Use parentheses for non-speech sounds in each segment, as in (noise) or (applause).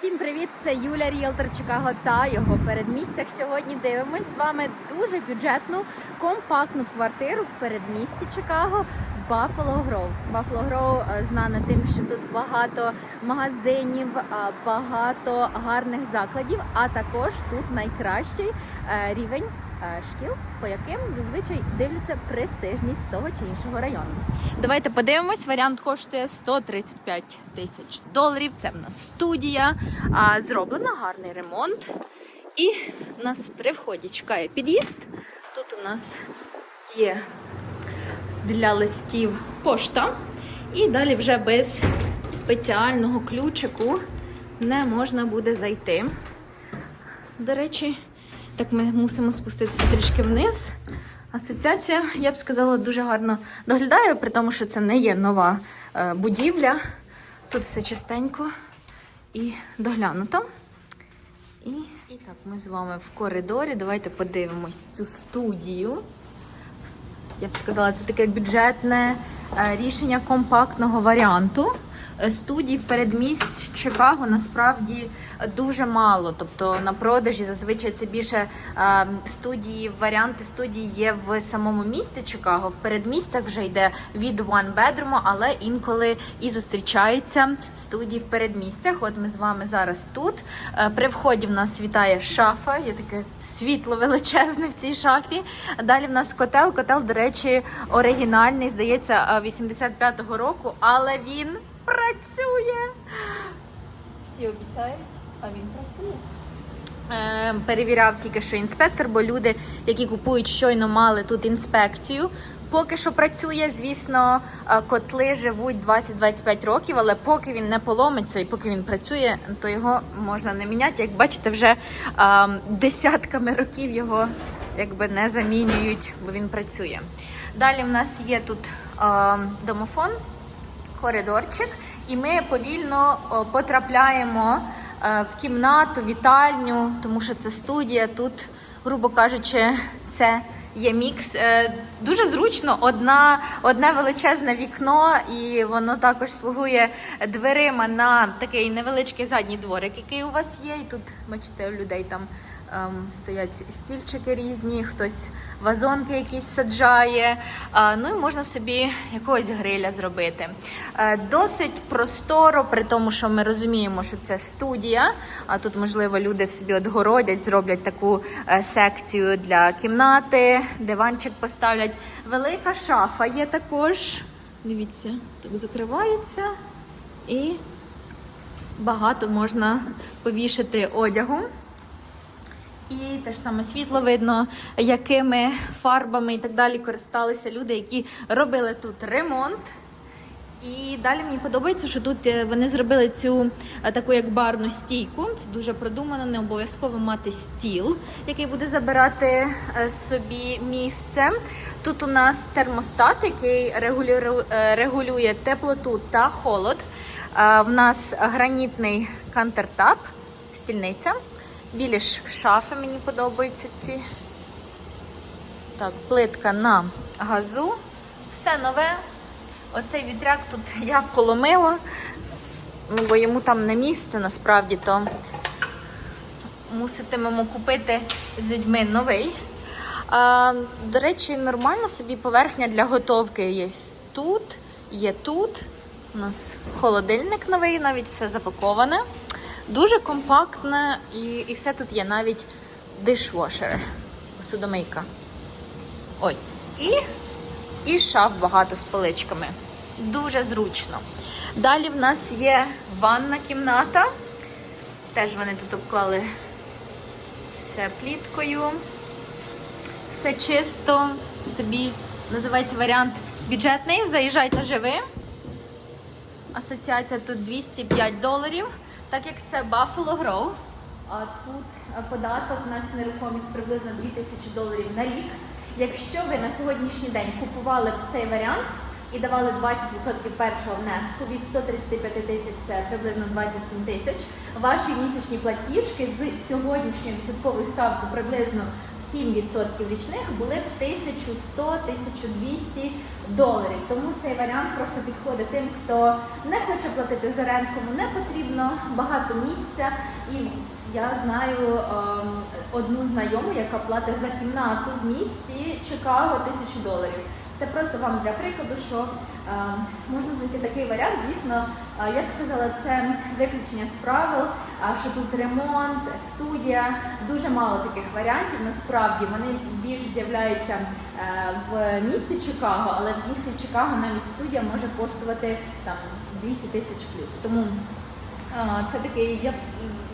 Всім привіт! Це Юля Ріелтор Чикаго та його передмістях. Сьогодні дивимось з вами дуже бюджетну компактну квартиру в передмісті Чикаго. Buffalo Grove. Buffalo Grove е, знана тим, що тут багато магазинів, багато гарних закладів, а також тут найкращий е, рівень е, шкіл, по яким зазвичай дивляться престижність того чи іншого району. Давайте подивимось. Варіант коштує 135 тисяч доларів. Це в нас студія. Зроблено гарний ремонт. І нас при вході чекає під'їзд. Тут у нас є для листів пошта. І далі вже без спеціального ключику не можна буде зайти. До речі, так ми мусимо спуститися трішки вниз. Асоціація, я б сказала, дуже гарно доглядає, при тому, що це не є нова е, будівля. Тут все чистенько і доглянуто. І, і так, ми з вами в коридорі. Давайте подивимось цю студію. Я б сказала, це таке бюджетне е, рішення компактного варіанту. Е, Студій в передмість Чикаго насправді дуже мало. Тобто на продажі зазвичай це більше е, студії, варіанти студії є в самому місті Чикаго. В передмістях вже йде від one bedroom, але інколи і зустрічаються студії в передмістях. От ми з вами зараз тут. Е, При вході в нас вітає шафа. Є таке світло величезне в цій шафі. Далі в нас котел. Котел, до речі, оригінальний, здається, е, 85-го року, але він працює. Всі обіцяють, а він працює. Е, Перевіряв тільки що інспектор, бо люди, які купують, щойно мали тут інспекцію. Поки що працює, звісно, е, котли живуть 20-25 років, але поки він не поломиться і поки він працює, то його можна не міняти. Як бачите, вже е, десятками років його якби не замінюють, бо він працює. Далі в нас є тут е, домофон коридорчик, і ми повільно потрапляємо е, в кімнату, вітальню, тому що це студія. Тут, грубо кажучи, це є мікс. Е, Дуже зручно, одна, одне величезне вікно, і воно також слугує дверима на такий невеличкий задній дворик, який у вас є. І тут, бачите, людей там стоять стільчики різні, хтось вазонки якісь саджає. А, ну і можна собі якогось гриля зробити. Е, досить просторо, при тому, що ми розуміємо, що це студія. А тут, можливо, люди собі отгородять, зроблять таку е, секцію для кімнати, диванчик поставлять. Велика шафа є також. Дивіться, так закривається і багато можна повішати одягу. І те ж саме світло видно, якими фарбами і так далі користалися люди, які робили тут ремонт. І далі мені подобається, що тут е, вони зробили цю е, таку як барну стійку. Це дуже продумано, не обов'язково мати стіл, який буде забирати е, собі місце. Тут у нас термостат, який регулює, теплоту та холод. В нас гранітний кантертап, стільниця. Білі ж шафи мені подобаються ці. Так, плитка на газу. Все нове. Оцей вітряк тут (laughs) я поломила, ну, бо йому там не місце насправді, то муситимемо купити з людьми новий. А, до речі, нормально собі поверхня для готовки є тут, є тут. У нас холодильник новий, навіть все запаковане. Дуже компактне і, і все тут є, навіть дишвошер, посудомийка. Ось. І, і шаф багато з поличками. Дуже зручно. Далі в нас є ванна кімната. Теж вони тут обклали все пліткою. Все чисто. Собі називається варіант бюджетний. Заїжджайте живи. Асоціація тут 205 доларів, так як це Buffalo Grove. А тут е, податок на цю нерухомість приблизно 2000 доларів на рік. Якщо ви на сьогоднішній день купували б цей варіант, і давали 20% першого внеску від 135 тисяч, це приблизно 27 тисяч. Ваші місячні платіжки з сьогоднішньою відсотковою ставкою приблизно 7% річних були б 1100-1200 доларів. Тому цей варіант просто підходить тим, хто не хоче платити за рент, не потрібно багато місця. І я знаю ем, одну знайому, яка платить за кімнату в місті Чикаго тисячу доларів. Це просто вам для прикладу, що можна знайти такий варіант. Звісно, е, я б сказала, це виключення з правил, що тут ремонт, студія. Дуже мало таких варіантів. Насправді вони більш з'являються е, в місті Чикаго, але в місті Чикаго навіть студія може коштувати там 200 тисяч плюс. Тому Це такий, я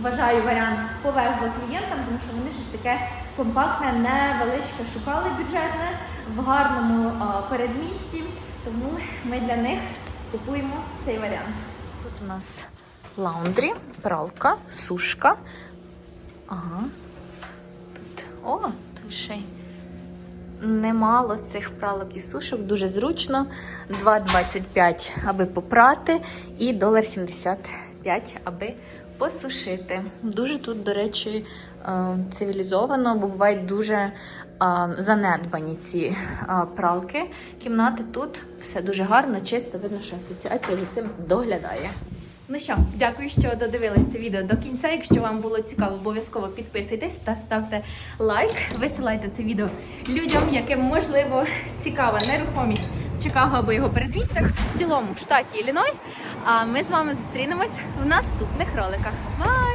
вважаю, варіант повез за клієнтам, тому що вони щось таке компактне, невеличке шукали бюджетне в гарному передмісті. Тому ми для них купуємо цей варіант. Тут у нас лаундрі, пралка, сушка. Ага. Тут. О, тут ще й немало цих пралок і сушок, дуже зручно. 2,25 аби попрати, і 1,75 аби посушити. Дуже тут, до речі, цивілізовано, бо бувають дуже е, занедбані ці е, пралки. Кімнати тут все дуже гарно, чисто видно, що асоціація за цим доглядає. Ну що, дякую, що додивились це відео до кінця. Якщо вам було цікаво, обов'язково підписуйтесь та ставте лайк. Висилайте це відео людям, яким можливо цікава нерухомість Чикаго або його передмістях, в цілому в штаті Ілліной. А ми з вами зустрінемось в наступних роликах. Бай!